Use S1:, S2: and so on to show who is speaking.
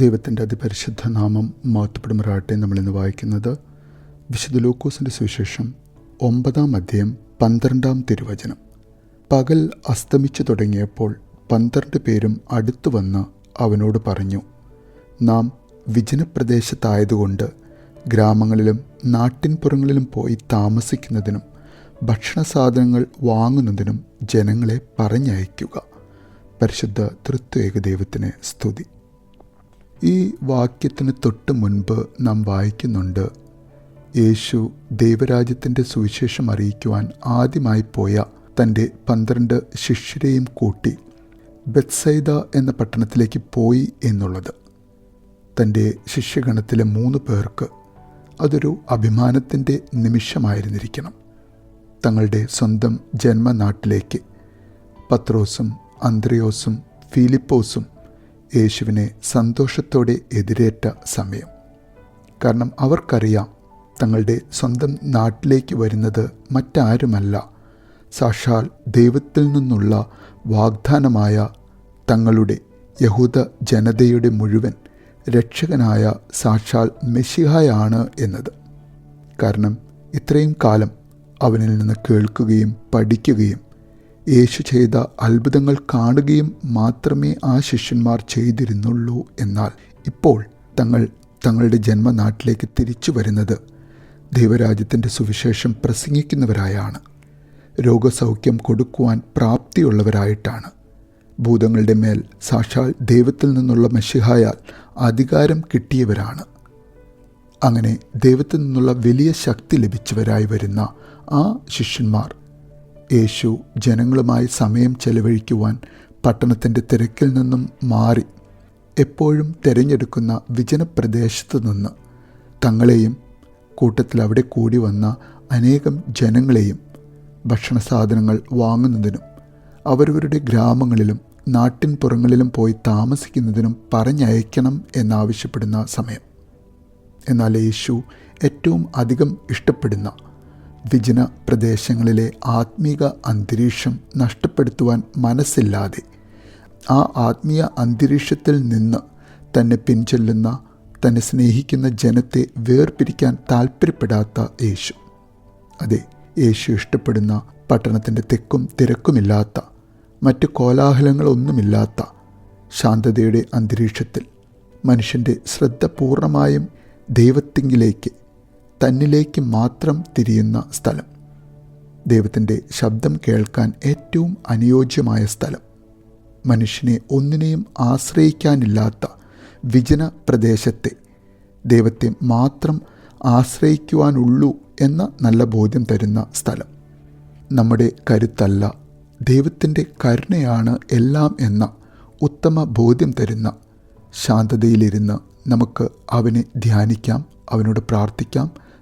S1: ദൈവത്തിന്റെ അതിപരിശുദ്ധ നാമം മാത്തുപ്പെടുമാറാട്ടെ നമ്മളിന്ന് വായിക്കുന്നത് വിശുദ്ധ ലൂക്കോസിന്റെ സുവിശേഷം ഒമ്പതാം അധ്യയം പന്ത്രണ്ടാം തിരുവചനം. പകൽ അസ്തമിച്ചു തുടങ്ങിയപ്പോൾ പന്ത്രണ്ട് പേരും അടുത്തു വന്ന് അവനോട് പറഞ്ഞു നാം വിജനപ്രദേശത്തായതുകൊണ്ട് ഗ്രാമങ്ങളിലും നാട്ടിൻപുറങ്ങളിലും പോയി താമസിക്കുന്നതിനും ഭക്ഷണ സാധനങ്ങൾ വാങ്ങുന്നതിനും ജനങ്ങളെ പറഞ്ഞയക്കുക. പരിശുദ്ധ തൃത്വേക ദൈവത്തിന് സ്തുതി. ഈ വാക്യത്തിന് തൊട്ട് മുൻപ് നാം വായിക്കുന്നുണ്ട് യേശു ദൈവരാജ്യത്തിന്റെ സുവിശേഷം അറിയിക്കുവാൻ ആദ്യമായി പോയ തന്റെ പന്ത്രണ്ട് ശിഷ്യരെയും കൂട്ടി ബെത്സൈദ എന്ന പട്ടണത്തിലേക്ക് പോയി എന്നുള്ളത്. തന്റെ ശിഷ്യഗണത്തിലെ മൂന്ന് പേർക്ക് അതൊരു അഭിമാനത്തിന്റെ നിമിഷമായിരുന്നിരിക്കണം. തങ്ങളുടെ സ്വന്തം ജന്മനാട്ടിലേക്ക് പത്രോസും അന്ത്രയോസും ഫിലിപ്പോസും യേശുവിനെ സന്തോഷത്തോടെ എതിരേറ്റ സമയം. കാരണം അവർക്കറിയാം തങ്ങളുടെ സ്വന്തം നാട്ടിലേക്ക് വരുന്നത് മറ്റാരുമല്ല. സാക്ഷാൽ ദൈവത്തിൽ നിന്നുള്ള വാഗ്ദാനമായ തങ്ങളുടെ യഹൂദ ജനതയുടെ മുഴുവൻ രക്ഷകനായ സാക്ഷാൽ മെഷിഹായാണ് എന്നത്. കാരണം ഇത്രയും കാലം അവനിൽ നിന്ന് കേൾക്കുകയും പഠിക്കുകയും യേശു ചെയ്ത അത്ഭുതങ്ങൾ കാണുകയും മാത്രമേ ആ ശിഷ്യന്മാർ ചെയ്തിരുന്നുള്ളൂ എന്നാൽ ഇപ്പോൾ തങ്ങൾ തങ്ങളുടെ ജന്മനാട്ടിലേക്ക് തിരിച്ചു വരുന്നത് ദൈവരാജ്യത്തിന്റെ സുവിശേഷം പ്രസംഗിക്കുന്നവരായാണ്. രോഗസൗഖ്യം കൊടുക്കുവാൻ പ്രാപ്തിയുള്ളവരായിട്ടാണ്. ഭൂതങ്ങളുടെ മേൽ സാക്ഷാൽ ദൈവത്തിൽ നിന്നുള്ള മഷിഹായാൽ അധികാരം കിട്ടിയവരാണ്. അങ്ങനെ ദൈവത്തിൽ നിന്നുള്ള വലിയ ശക്തി ലഭിച്ചവരായി വരുന്ന ആ ശിഷ്യന്മാർ യേശു ജനങ്ങളുമായി സമയം ചെലവഴിക്കുവാൻ പട്ടണത്തിന്റെ തിരക്കിൽ നിന്നും മാറി എപ്പോഴും തിരഞ്ഞെടുക്കുന്ന വിജനപ്രദേശത്തു നിന്ന് തങ്ങളെയും കൂട്ടത്തിൽ അവിടെ കൂടി വന്ന അനേകം ജനങ്ങളെയും ഭക്ഷണ സാധനങ്ങൾ വാങ്ങുന്നതിനും അവരവരുടെ ഗ്രാമങ്ങളിലും നാട്ടിൻപുറങ്ങളിലും പോയി താമസിക്കുന്നതിനും പറഞ്ഞയക്കണം എന്നാവശ്യപ്പെടുന്ന സമയം. എന്നാൽ യേശു ഏറ്റവും അധികം ഇഷ്ടപ്പെടുന്ന വിജന പ്രദേശങ്ങളിലെ ആത്മീക അന്തരീക്ഷം നഷ്ടപ്പെടുത്തുവാൻ മനസ്സില്ലാതെ ആ ആത്മീയ അന്തരീക്ഷത്തിൽ നിന്ന് തന്നെ പിൻചെല്ലുന്ന തന്നെ സ്നേഹിക്കുന്ന ജനത്തെ വേർപിരിക്കാൻ താല്പര്യപ്പെടാത്ത യേശു. അതെ യേശു ഇഷ്ടപ്പെടുന്ന പട്ടണത്തിന്റെ തെക്കും തിരക്കുമില്ലാത്ത മറ്റ് കോലാഹലങ്ങളൊന്നുമില്ലാത്ത ശാന്തതയുടെ അന്തരീക്ഷത്തിൽ മനുഷ്യന്റെ ശ്രദ്ധ പൂർണമായും ദൈവത്തിങ്കിലേക്ക് തന്നിലേക്ക് മാത്രം തിരിയുന്ന സ്ഥലം. ദൈവത്തിന്റെ ശബ്ദം കേൾക്കാൻ ഏറ്റവും അനുയോജ്യമായ സ്ഥലം. മനുഷ്യനെ ഒന്നിനെയും ആശ്രയിക്കാനില്ലാത്ത വിജന പ്രദേശത്തെ ദൈവത്തെ മാത്രം ആശ്രയിക്കുവാനുള്ളൂ എന്ന നല്ല ബോധ്യം തരുന്ന സ്ഥലം. നമ്മുടെ കരുത്തല്ല ദൈവത്തിന്റെ കരുണയാണ് എല്ലാം എന്ന ഉത്തമ ബോധ്യം തരുന്ന ശാന്തതയിലിരുന്ന് നമുക്ക് അവനെ ധ്യാനിക്കാം അവനോട് പ്രാർത്ഥിക്കാം